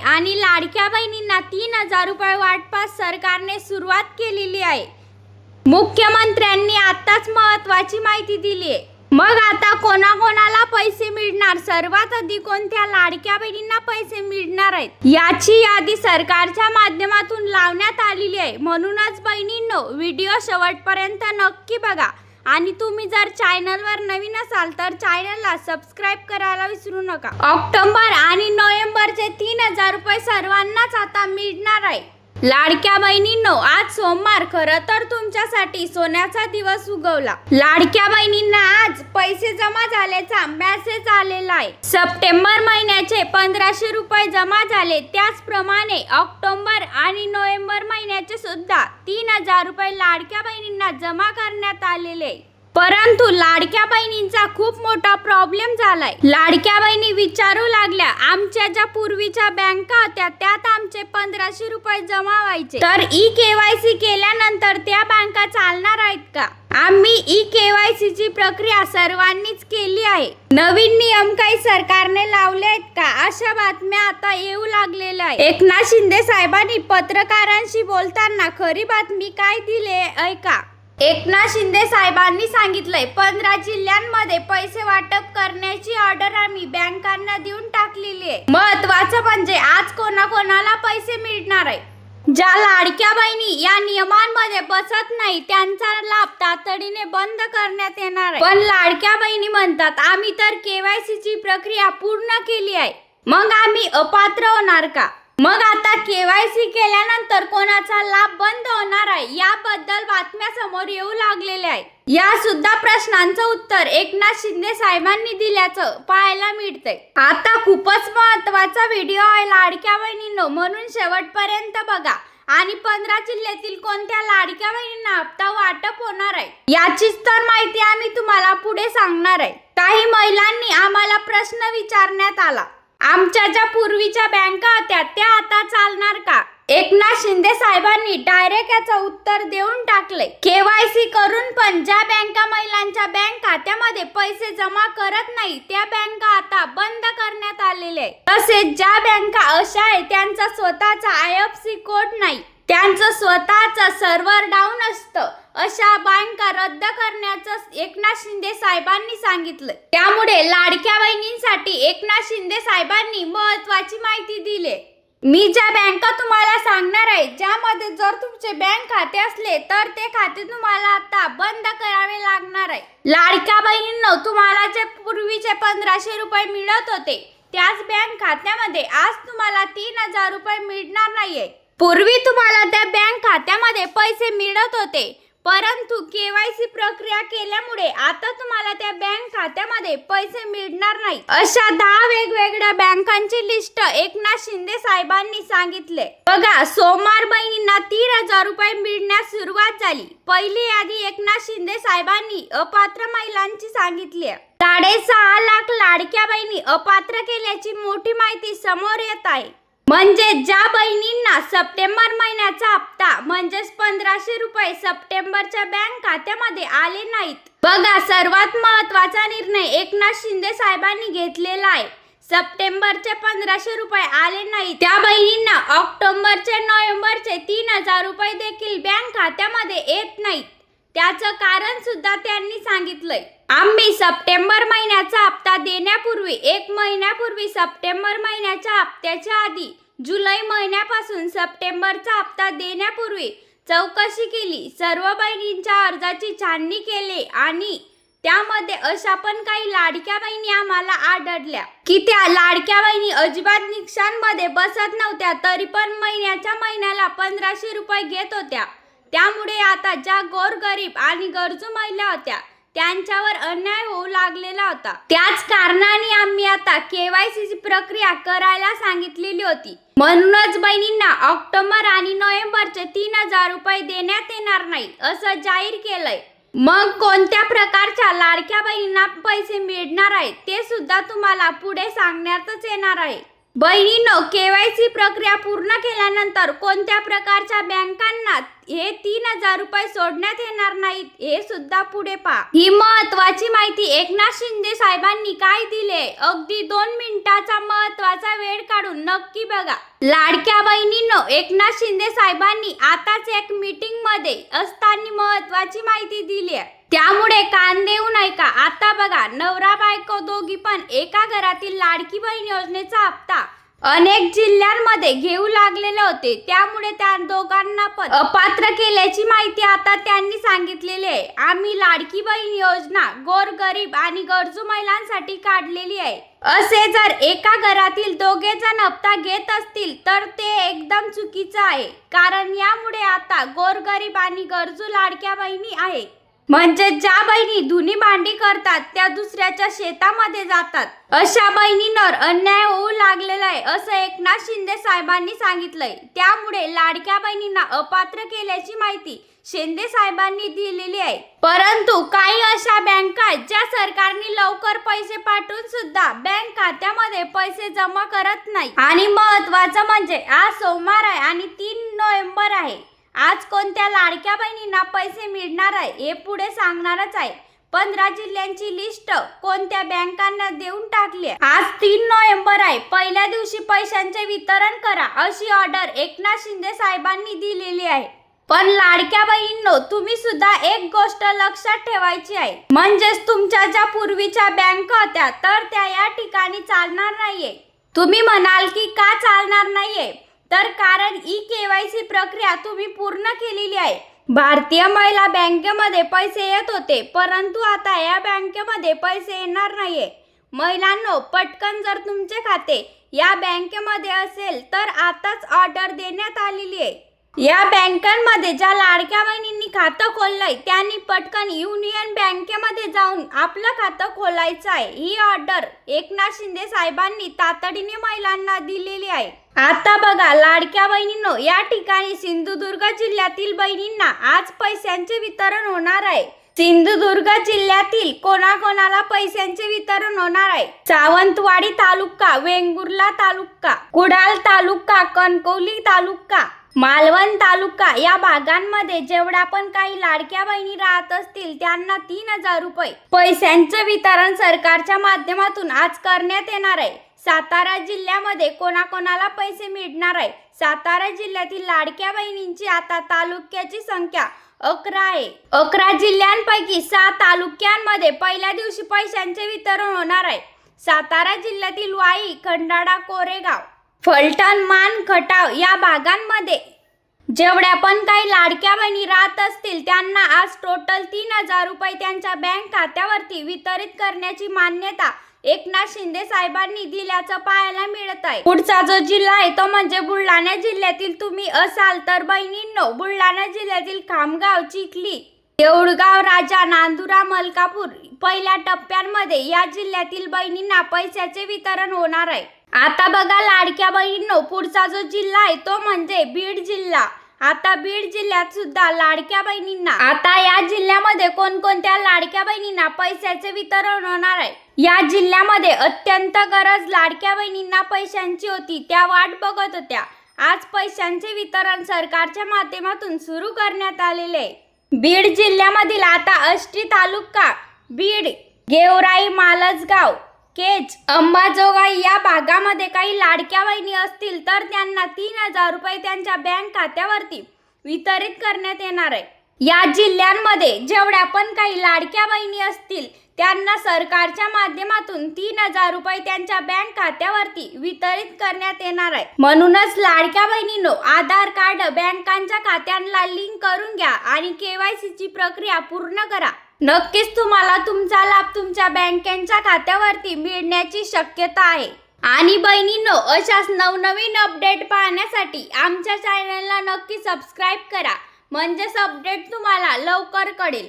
आणि लाडक्या बहिणींना तीन हजार रुपये वाटपास सरकारने सुरुवात केलेली आहे. मुख्यमंत्र्यांनी आताच महत्वाची माहिती दिली आहे. मग आता कोणाकोणाला पैसे मिळणार? सर्वात अधिक कोणत्या लाडक्या बहिणींना पैसे मिळणार आहेत? याची यादी सरकारच्या माध्यमातून लावण्यात आलेली आहे. म्हणूनच बहिणींनो व्हिडिओ शेवटपर्यंत नक्की बघा. आणि तुम्ही जर चॅनलवर नवीन असाल तर चॅनलला सबस्क्राईब करायला विसरू नका. ऑक्टोबर आणि नोव्हेंबरचे तीन हजार रुपये सर्वांनाच आता मिळणार आहे. लाडक्या बहिणींनो आज सोमवार. खरं तर तुमच्यासाठी सोन्याचा दिवस उगवला. लाडक्या बहिणींना आज पैसे जमा झाल्याचा मेसेज आलेला आहे. सप्टेंबर महिन्याचे पंधराशे रुपये जमा झाले. त्याचप्रमाणे ऑक्टोबर आणि नोव्हेंबर महिन्याचे सुद्धा तीन हजार रुपये लाडक्या बहिणींना जमा करण्यात आलेले आहे. परंतु लाडक्या बहिणींचा खूप मोठा प्रॉब्लेम झालाय. लाडक्या बहिणी विचारू लागल्या आमच्या ज्या पूर्वीच्या बँका होत्या त्यात आमचे पंधराशे रुपये जमा व्हायचे. तर ई केवायसी केल्यानंतर त्या बँका चालणार आहेत का? आम्ही ई केवायसी ची प्रक्रिया सर्वांनीच केली आहे. नवीन नियम काही सरकारने लावले आहेत का? अशा बातम्या आता येऊ लागलेल्या आहेत. एकनाथ शिंदे साहेबांनी पत्रकारांशी बोलताना खरी बातमी काय दिली आहे ऐका. एकनाथ शिंदे साहेबांनी सांगितलंय पंधरा जिल्ह्यांमध्ये पैसे वाटप करण्याची ऑर्डर आम्ही बँकांना देऊन टाकलेली आहे. महत्वाचं म्हणजे आज कोणाकोणाला पैसे मिळणार आहे. ज्या लाडक्या बहिणी या नियमांमध्ये बसत नाही त्यांचा लाभ तातडीने बंद करण्यात येणार आहे. पण लाडक्या बहिणी म्हणतात आम्ही तर केवायसी ची प्रक्रिया पूर्ण केली आहे. मग आम्ही अपात्र होणार का? मग आता केवायसी केल्यानंतर कोणाचा लाभ बंद होणार आहे? याबद्दल बातम्या समोर येऊ लागलेल्या आहेत. या सुद्धा प्रश्नांचं उत्तर एकनाथ शिंदे साहेबांनी दिल्याचं पाहायला मिळतंय. आता खूपच महत्त्वाचा व्हिडिओ आहे लाडक्या बहिणींनो म्हणून शेवटपर्यंत बघा. आणि पंधरा जिल्ह्यातील कोणत्या लाडक्या बहिणींना हप्ता वाटप होणार आहे? याचीच तर माहिती आम्ही तुम्हाला पुढे सांगणार आहे. काही महिलांनी आम्हाला प्रश्न विचारण्यात आला. आमच्या ज्या पूर्वीच्या बँका होत्या त्या आता चालणार का? एकनाथ शिंदे साहेबांनी डायरेक्ट याचं उत्तर देऊन टाकले केवायसी करून पण ज्या बँका महिलांच्या बँक खात्यामध्ये पैसे जमा करत नाही त्या बँका आता बंद करण्यात आलेल्या आहे तसेच ज्या बँका अशा आहे त्यांचा स्वतःचा आय एफ सी कोड नाही. त्यांचं स्वतःचं सर्व्हर डाऊन असतं. अशा बँका रद्द करण्याचं एकनाथ शिंदे साहेबांनी सांगितलं. त्यामुळे लाडक्या बहिणींसाठी एकनाथ शिंदे साहेबांनी महत्वाची माहिती दिली. मी ज्या बँका तुम्हाला सांगणार आहे ज्यामध्ये जर तुमचे बँक खाते असले तर ते खाते तुम्हाला आता बंद करावे लागणार आहे. लाडक्या बहिणींनो तुम्हाला जे पूर्वीचे पंधराशे रुपये मिळत होते त्याच बँक खात्यामध्ये आज तुम्हाला तीन हजार रुपये मिळणार नाहीये. पूर्वी तुम्हाला त्या बँक खात्यामध्ये पैसे मिळत होते परंतु केवायसी प्रक्रिया केल्यामुळे आता तुम्हाला त्या बँक खात्यामध्ये पैसे मिळणार नाही. अशा दहा वेगवेगळ्या बँकांची लिस्ट एकनाथ शिंदे साहेबांनी सांगितले. बघा सोमवार बहिणींना तीन हजार रुपये मिळण्यास सुरुवात झाली. पहिली यादी एकनाथ शिंदे साहेबांनी अपात्र महिलांची सांगितली साडेसहा लाख लाडक्या बहिणी अपात्र केल्याची मोठी माहिती समोर येत आहे. म्हणजे ज्या बहिणींना सप्टेंबर महिन्याचा हप्ता म्हणजेच पंधराशे रुपये सप्टेंबरच्या बँक खात्यामध्ये आले नाहीत. बघा सर्वात महत्त्वाचा निर्णय एकनाथ शिंदे साहेबांनी घेतलेला आहे. सप्टेंबरचे पंधराशे रुपये आले नाही त्या बहिणींना ऑक्टोबरचे नोव्हेंबरचे तीन हजार रुपये देखील बँक खात्यामध्ये येत नाहीत. त्याचं कारण सुद्धा त्यांनी सांगितलंय. आम्ही सप्टेंबर महिन्याचा हप्ता देण्यापूर्वी एक महिन्यापूर्वी सप्टेंबर महिन्याच्या हप्त्याच्या आधी जुलै महिन्यापासून सप्टेंबरचा हप्ता देण्यापूर्वी चौकशी केली सर्व बहिणींच्या अर्जाची छाननी केली आणि त्यामध्ये अशा पण काही लाडक्या बहिणी आम्हाला आढळल्या. की त्या लाडक्या बहिणी अजिबात निकषांमध्ये बसत नव्हत्या तरी पण महिन्याच्या महिन्याला पंधराशे रुपये घेत होत्या. त्यामुळे आता ज्या गोरगरीब आणि गरजू महिला होत्या त्यांच्यावर अन्याय होऊ लागलेला होता. त्याच कारणाने आम्ही आता केवायसीची प्रक्रिया करायला सांगितलेली होती. म्हणूनच बहिणींना ऑक्टोबर आणि नोव्हेंबरचे तीन हजार रुपये देण्यात येणार नाही असं जाहीर केलंय. मग कोणत्या प्रकारच्या लाडक्या बहिणींना पैसे मिळणार आहेत ते सुद्धा तुम्हाला पुढे सांगण्यातच येणार आहे. बहिणींनो केवायसी प्रक्रिया पूर्ण केल्यानंतर कोणत्या प्रकारच्या बँकांना हे तीन हजार रुपये सोडण्यात येणार नाहीत. हे सुद्धा पुढे पहा. ही महत्वाची माहिती एकनाथ शिंदे साहेबांनी काय दिले? अगदी दोन मिनिटाचा महत्त्वाचा वेळ काढून नक्की बघा. लाडक्या बहिणींनो एकनाथ शिंदे साहेबांनी आताच एक मीटिंगमध्ये असताना महत्वाची माहिती दिली आहे. त्यामुळे कान देऊ नये का आता बघा नवरा बायको दोघी पण एका घरातील लाडकी बहीण योजनेचा हप्ता अनेक जिल्ह्यांमध्ये घेऊ लागलेले होते. त्यामुळे त्या दोघांना पण अपात्र केल्याची माहिती आता त्यांनी सांगितलेली आहे. आम्ही लाडकी बहीण योजना गोर गरीब आणि गरजू महिलांसाठी काढलेली आहे. असे जर एका घरातील दोघे जण हप्ता घेत असतील तर ते एकदम चुकीचं आहे. कारण यामुळे आता गोरगरीब आणि गरजू लाडक्या बहिणी आहे म्हणजे ज्या बहिणी धुनी भांडी करतात त्या दुसऱ्याच्या शेतामध्ये जातात. अशा बहिणींवर अन्याय होऊ लागलेला आहे असं एकनाथ शिंदे साहेबांनी सांगितलंय. त्यामुळे लाडक्या बहिणींना अपात्र केल्याची माहिती शिंदे साहेबांनी दिलेली आहे. परंतु काही अशा बँका आहेत ज्या सरकारने लवकर पैसे पाठवून सुद्धा बँक खात्यामध्ये पैसे जमा करत नाही आणि महत्वाचं म्हणजे आज सोमवार आहे आणि तीन नोव्हेंबर आहे. आज कोणत्या लाडक्या बहिणींना पैसे मिळणार आहे हे पुढे सांगणारच आहे. पंधरा जिल्ह्यांची लिस्ट कोणत्या बँकांना देऊन टाकली आहे. आज तीन नोव्हेंबर आहे. पहिल्या दिवशी पैशांचे वितरण करा अशी ऑर्डर एकनाथ शिंदे साहेबांनी दिलेली आहे. पण लाडक्या बहिणींनो तुम्ही सुद्धा एक गोष्ट लक्षात ठेवायची आहे. म्हणजेच तुमच्या ज्या पूर्वीच्या बँक होत्या तर त्या या ठिकाणी चालणार नाहीये. तुम्ही म्हणाल की का चालणार नाहीये? तर कारण ई केवायसी प्रक्रिया तुम्ही पूर्ण केलेली आहे. भारतीय महिला बँकेमध्ये पैसे येत होते परंतु आता या बँकेमध्ये पैसे येणार नाहीये. महिलांनो पटकन जर तुमचे खाते या बँकेमध्ये असेल तर आताच ऑर्डर देण्यात आलेली आहे. या बँकांमध्ये ज्या लाडक्या बहिणींनी खातं खोललंय त्यांनी पटकन युनियन बँकेमध्ये जाऊन आपलं खातं खोलायचं आहे. ही ऑर्डर एकनाथ शिंदे साहेबांनी तातडीने महिलांना दिलेली आहे. आता बघा लाडक्या बहिणींनो या ठिकाणी सिंधुदुर्ग जिल्ह्यातील बहिणींना आज पैशांचे वितरण होणार आहे. सिंधुदुर्ग जिल्ह्यातील कोणाकोणाला पैशांचे वितरण होणार आहे? सावंतवाडी तालुका वेंगुर्ला तालुका कुडाल तालुका कणकवली तालुका मालवण तालुका या भागांमध्ये जेवढ्या पण काही लाडक्या बहिणी राहत असतील त्यांना तीन हजार रुपये पैशांचं वितरण सरकारच्या माध्यमातून आज करण्यात येणार आहे. सातारा जिल्ह्यामध्ये कोणाकोणाला पैसे मिळणार आहे? सातारा जिल्ह्यातील लाडक्या बहिणींची आता तालुक्याची संख्या अकरा आहे. अकरा जिल्ह्यांपैकी सहा तालुक्यांमध्ये पहिल्या दिवशी पैशांचे वितरण होणार आहे. सातारा जिल्ह्यातील वाई खंडाळा कोरेगाव फलटण मान खटाव या भागांमध्ये. जेवढ्या पण काही लाडक्या बहिणी राहत असतील त्यांना आज टोटल तीन हजार रुपये त्यांच्या बँक खात्यावरती वितरित करण्याची मान्यता एकनाथ शिंदे साहेबांनी दिल्याचं पाहायला मिळत आहे. पुढचा जो जिल्हा आहे तो म्हणजे बुलढाणा जिल्ह्यातील तुम्ही असाल तर बहिणींनो बुलढाणा जिल्ह्यातील खामगाव चिखली देऊळगाव राजा नांदुरा मलकापूर पहिल्या टप्प्यांमध्ये या जिल्ह्यातील बहिणींना पैशाचे वितरण होणार आहे. आता बघा लाडक्या बहिणींनो पुढचा जो जिल्हा आहे तो म्हणजे बीड जिल्हा. आता बीड जिल्ह्यात सुद्धा लाडक्या बहिणींना आता या जिल्ह्यामध्ये कोणकोणत्या लाडक्या बहिणींना पैशाचे वितरण होणार आहे? या जिल्ह्यामध्ये अत्यंत गरज लाडक्या बहिणींना पैशांची होती त्या वाट बघत होत्या. आज पैशांचे वितरण सरकारच्या माध्यमातून सुरू करण्यात आलेले आहे. बीड जिल्ह्यामधील आता अष्टी तालुका बीड गेवराई मालसगाव केज अंबाजोगाई या भागामध्ये काही लाडक्या बहिणी असतील तर त्यांना तीन हजार रुपये त्यांच्या बँक खात्यावरती वितरित करण्यात येणार आहे. या जिल्ह्यांमध्ये जेवढ्या पण काही लाडक्या बहिणी असतील त्यांना सरकारच्या माध्यमातून तीन हजार रुपये त्यांच्या बँक खात्यावरती वितरित करण्यात येणार आहे. म्हणूनच लाडक्या बहिणीनो आधार कार्ड बँकांच्या खात्यांना लिंक करून घ्या आणि केवायसीची प्रक्रिया पूर्ण करा. नक्कीच तुम्हाला तुमचा लाभ तुमच्या बँकेच्या खात्यावरती मिळण्याची शक्यता आहे. आणि बहिणींनो अशाच नवनवीन अपडेट पाहण्यासाठी आमच्या चॅनलला नक्की सबस्क्राईब करा. म्हणजेच अपडेट तुम्हाला लवकर कळेल